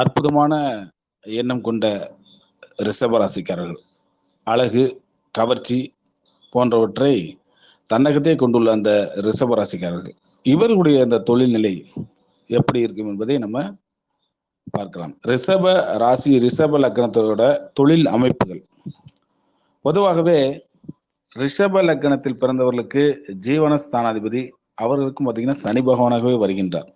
அற்புதமான எண்ணம் கொண்ட ரிஷபராசிக்காரர்கள். அழகு கவர்ச்சி போன்றவற்றை தன்னகத்தே கொண்டுள்ள அந்த ரிஷபராசிக்காரர்கள். இவர்களுடைய அந்த தொழில்நிலை எப்படி இருக்கும் என்பதை நம்ம பார்க்கலாம். ரிஷப ராசி ரிஷப லக்னத்தோட தொழில் அமைப்புகள். பொதுவாகவே ரிஷப லக்னத்தில் பிறந்தவர்களுக்கு ஜீவன ஸ்தானாதிபதி அவர்களுக்கும் பார்த்தீங்கன்னா சனி பகவானாகவே வருகின்றார்.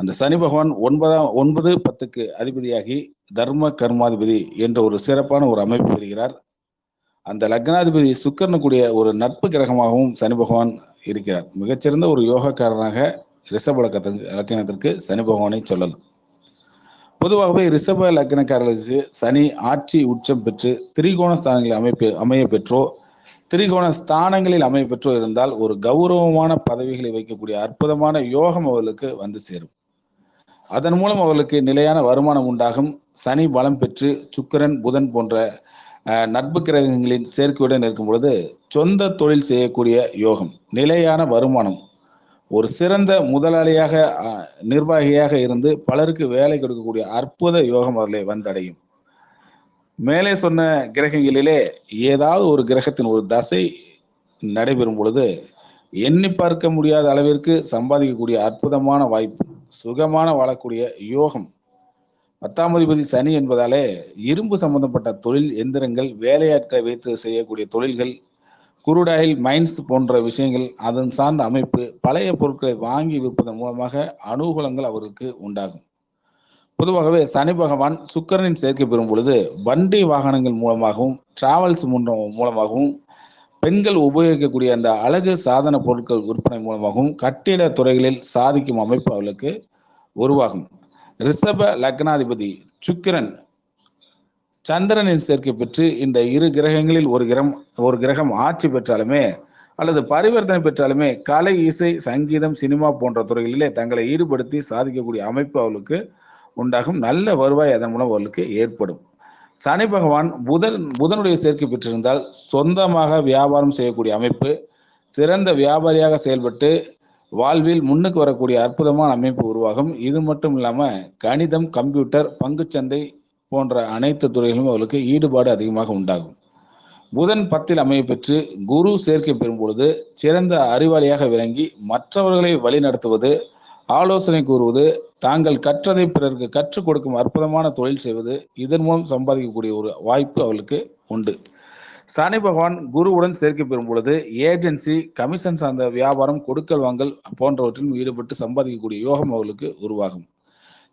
அந்த சனி பகவான் ஒன்பதாம் ஒன்பது பத்துக்கு அதிபதியாகி தர்ம கர்மாதிபதி என்ற ஒரு சிறப்பான ஒரு அமைப்பு பெறுகிறார். அந்த லக்னாதிபதி சுக்கரனுக்குரிய ஒரு நட்பு கிரகமாகவும் சனி பகவான் இருக்கிறார். மிகச்சிறந்த ஒரு யோகக்காரனாக ரிஷப லக்கத்திற்கு லக்கணத்திற்கு சனி பகவானை சொல்லலாம். பொதுவாகவே ரிஷப லக்கணக்காரர்களுக்கு சனி ஆட்சி உச்சம் பெற்று திரிகோண ஸ்தானங்களில் அமைப்பு அமைய பெற்றோ திரிகோண ஸ்தானங்களில் அமைய பெற்றோ இருந்தால் ஒரு கௌரவமான பதவிகளை வைக்கக்கூடிய அற்புதமான யோகம் அவர்களுக்கு வந்து சேரும். அதன் மூலம் அவர்களுக்கு நிலையான வருமானம் உண்டாகும். சனி பலம் பெற்று சுக்கிரன் புதன் போன்ற நட்பு கிரகங்களின் சேர்க்கையுடன் இருக்கும் பொழுது சொந்த தொழில் செய்யக்கூடிய யோகம் நிலையான வருமானம். ஒரு சிறந்த முதலாளியாக நிர்வாகியாக இருந்து பலருக்கு வேலை கொடுக்கக்கூடிய அற்புத யோகம் அவர்களை வந்தடையும். மேலே சொன்ன கிரகங்களிலே ஏதாவது ஒரு கிரகத்தின் ஒரு தசை நடைபெறும் பொழுது எண்ணி பார்க்க முடியாத அளவிற்கு சம்பாதிக்கக்கூடிய அற்புதமான வாய்ப்பு. சுகமான வாழக்கூடிய யோகம். பத்தாம் அதிபதி சனி என்பதாலே இரும்பு சம்பந்தப்பட்ட தொழில் எந்திரங்கள் வேலையாட்களை வைத்து செய்யக்கூடிய தொழில்கள் குருடாயில் மைன்ஸ் போன்ற விஷயங்கள் அதன் சார்ந்த அமைப்பு பழைய பொருட்களை வாங்கி விற்பதன் மூலமாக அனுகூலங்கள் அவருக்கு உண்டாகும். பொதுவாகவே சனி பகவான் சுக்கரனின் சேர்க்கை பெறும் பொழுது வண்டி வாகனங்கள் மூலமாகவும் டிராவல்ஸ் மூலமாகவும் பெண்கள் உபயோகிக்கக்கூடிய அந்த அழகு சாதன பொருட்கள் விற்பனை மூலமாகவும் கட்டிட துறைகளில் சாதிக்கும் அமைப்பு அவளுக்கு உருவாகும். ரிஷப லக்னாதிபதி சுக்கிரன் சந்திரனின் சேர்க்கை பெற்று இந்த இரு கிரகங்களில் ஒரு கிரகம் ஒரு கிரகம் ஆட்சி பெற்றாலுமே அல்லது பரிவர்த்தனை பெற்றாலுமே கலை இசை சங்கீதம் சினிமா போன்ற துறைகளிலே தங்களை ஈடுபடுத்தி சாதிக்கக்கூடிய அமைப்பு அவளுக்கு உண்டாகும். நல்ல வருவாய் அதன் மூலம் அவளுக்கு ஏற்படும். சனி பகவான் புதன் புதனுடைய சேர்க்கை பெற்றிருந்தால் சொந்தமாக வியாபாரம் செய்யக்கூடிய அமைப்பு சிறந்த வியாபாரியாக செயல்பட்டு வாழ்வில் முன்னுக்கு வரக்கூடிய அற்புதமான அமைப்பு உருவாகும். இது மட்டும் இல்லாமல் கணிதம் கம்ப்யூட்டர் பங்குச்சந்தை போன்ற அனைத்து துறைகளிலும் அவர்களுக்கு ஈடுபாடு அதிகமாக உண்டாகும். புதன் பத்தில் அமைய பெற்று குரு சேர்க்கை பெறும் பொழுது சிறந்த அறிவாளியாக விளங்கி மற்றவர்களை வழிநடத்துவது ஆலோசனை கூறுவது தாங்கள் கற்றதை பிறருக்கு கற்றுக் கொடுக்கும் அற்புதமான தொழில் செய்வது இதன் மூலம் சம்பாதிக்கக்கூடிய ஒரு வாய்ப்பு அவர்களுக்கு உண்டு. சனி பகவான் குருவுடன் சேர்க்கை பெறும் பொழுது ஏஜென்சி கமிஷன் சார்ந்த வியாபாரம் கொடுக்கல் வாங்கல் போன்றவற்றிலும் ஈடுபட்டு சம்பாதிக்கக்கூடிய யோகம் அவர்களுக்கு உருவாகும்.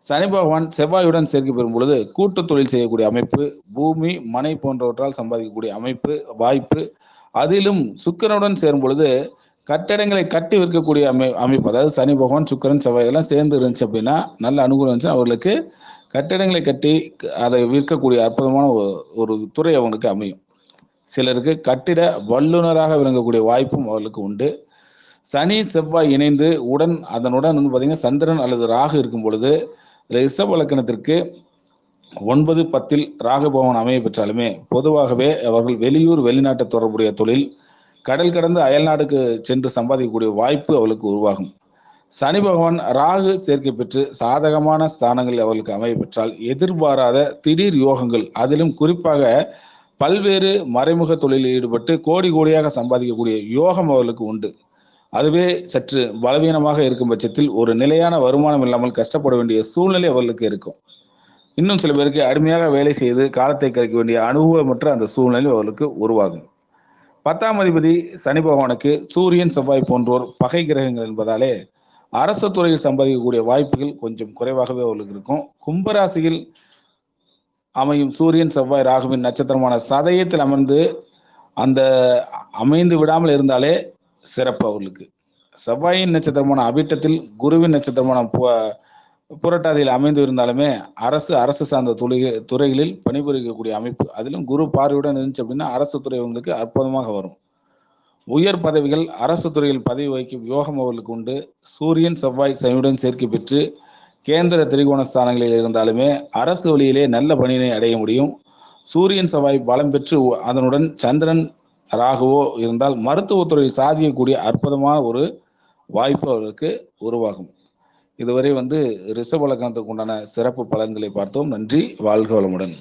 சனி பகவான் செவ்வாயுடன் சேர்க்கை பெறும் பொழுது கூட்டு தொழில் செய்யக்கூடிய அமைப்பு பூமி மனை போன்றவற்றால் சம்பாதிக்கக்கூடிய அமைப்பு வாய்ப்பு அதிலும் சுக்கரனுடன் சேரும் பொழுது கட்டடங்களை கட்டி விற்கக்கூடிய அமை அமைப்பு அதாவது சனி பகவான் சுக்கிரன் செவ்வாய் இதெல்லாம் சேர்ந்து இருந்துச்சு அப்படின்னா நல்ல அனுகூலம் இருந்துச்சு அவர்களுக்கு கட்டிடங்களை கட்டி அதை விற்கக்கூடிய அற்புதமான ஒரு- ஒரு துறை அவங்களுக்கு அமையும். சிலருக்கு கட்டிட வல்லுநராக விளங்கக்கூடிய வாய்ப்பும் அவர்களுக்கு உண்டு. சனி செவ்வாய் இணைந்து உடன் அதனுடன் வந்து பார்த்தீங்கன்னா சந்திரன் அல்லது ராகு இருக்கும் பொழுது ரிஷப லக்கணத்திற்கு ஒன்பது பத்தில் ராகு பவன் அமைய பெற்றாலுமே பொதுவாகவே அவர்கள் வெளியூர் வெளிநாட்டு தொடர்புடைய தொழில் கடல் கடந்து அயல்நாடுக்கு சென்று சம்பாதிக்கக்கூடிய வாய்ப்பு அவளுக்கு உருவாகும். சனி பகவான் ராகு சேர்க்கை பெற்று சாதகமான ஸ்தானங்கள் அவளுக்கு அமைய பெற்றால் எதிர்பாராத திடீர் யோகங்கள். அதிலும் குறிப்பாக பல்வேறு மறைமுக தொழிலில் ஈடுபட்டு கோடி கோடியாக சம்பாதிக்கக்கூடிய யோகம் அவளுக்கு உண்டு. அதுவே சற்று பலவீனமாக இருக்கும் பட்சத்தில் ஒரு நிலையான வருமானம் இல்லாமல் கஷ்டப்பட வேண்டிய சூழ்நிலை அவர்களுக்கு இருக்கும். இன்னும் சில பேருக்கு அடிமையாக வேலை செய்து காலத்தை கழிக்க வேண்டிய அனுபவமற்ற அந்த சூழ்நிலை அவர்களுக்கு உருவாகும். பத்தாம் அதிபதி சனி பகவானுக்கு சூரியன் செவ்வாய் போன்றோர் பகை கிரகங்கள் என்பதாலே அரசு துறையில் சம்பாதிக்கக்கூடிய வாய்ப்புகள் கொஞ்சம் குறைவாகவே அவர்களுக்கு இருக்கும். கும்பராசியில் அமையும் சூரியன் செவ்வாய் ராகுவின் நட்சத்திரமான சதயத்தில் அமர்ந்து அந்த அமைந்து விடாமல் இருந்தாலே சிறப்பு அவர்களுக்கு. செவ்வாயின் நட்சத்திரமான அபிட்டத்தில் குருவின் நட்சத்திரமான புரட்டாதியில் அமைந்து இருந்தாலுமே அரசு அரசு சார்ந்த துறை துறைகளில் பணிபுரிக்கக்கூடிய அமைப்பு அதிலும் குரு பார்வையுடன் இருந்துச்சு அப்படின்னா அரசு துறை உங்களுக்கு அற்புதமாக வரும். உயர் பதவிகள் அரசு துறையில் பதவி வகிக்கும் யோகம் அவர்களுக்கு உண்டு. சூரியன் செவ்வாய் சனியுடன் சேர்க்கை பெற்று கேந்திர திரிகோண ஸ்தானங்களில் இருந்தாலுமே அரசு வழியிலே நல்ல பணியினை அடைய முடியும். சூரியன் செவ்வாய் பலம் பெற்று அதனுடன் சந்திரன் ராகுவோ இருந்தால் மருத்துவத்துறையில் சாதிக்கக்கூடிய அற்புதமான ஒரு வாய்ப்பு அவர்களுக்கு உருவாகும். இதுவரை வந்து ரிசபலகணத்துக்கு உண்டான சிறப்பு பலன்களை பார்த்தோம். நன்றி. வாழ்க வளமுடன்.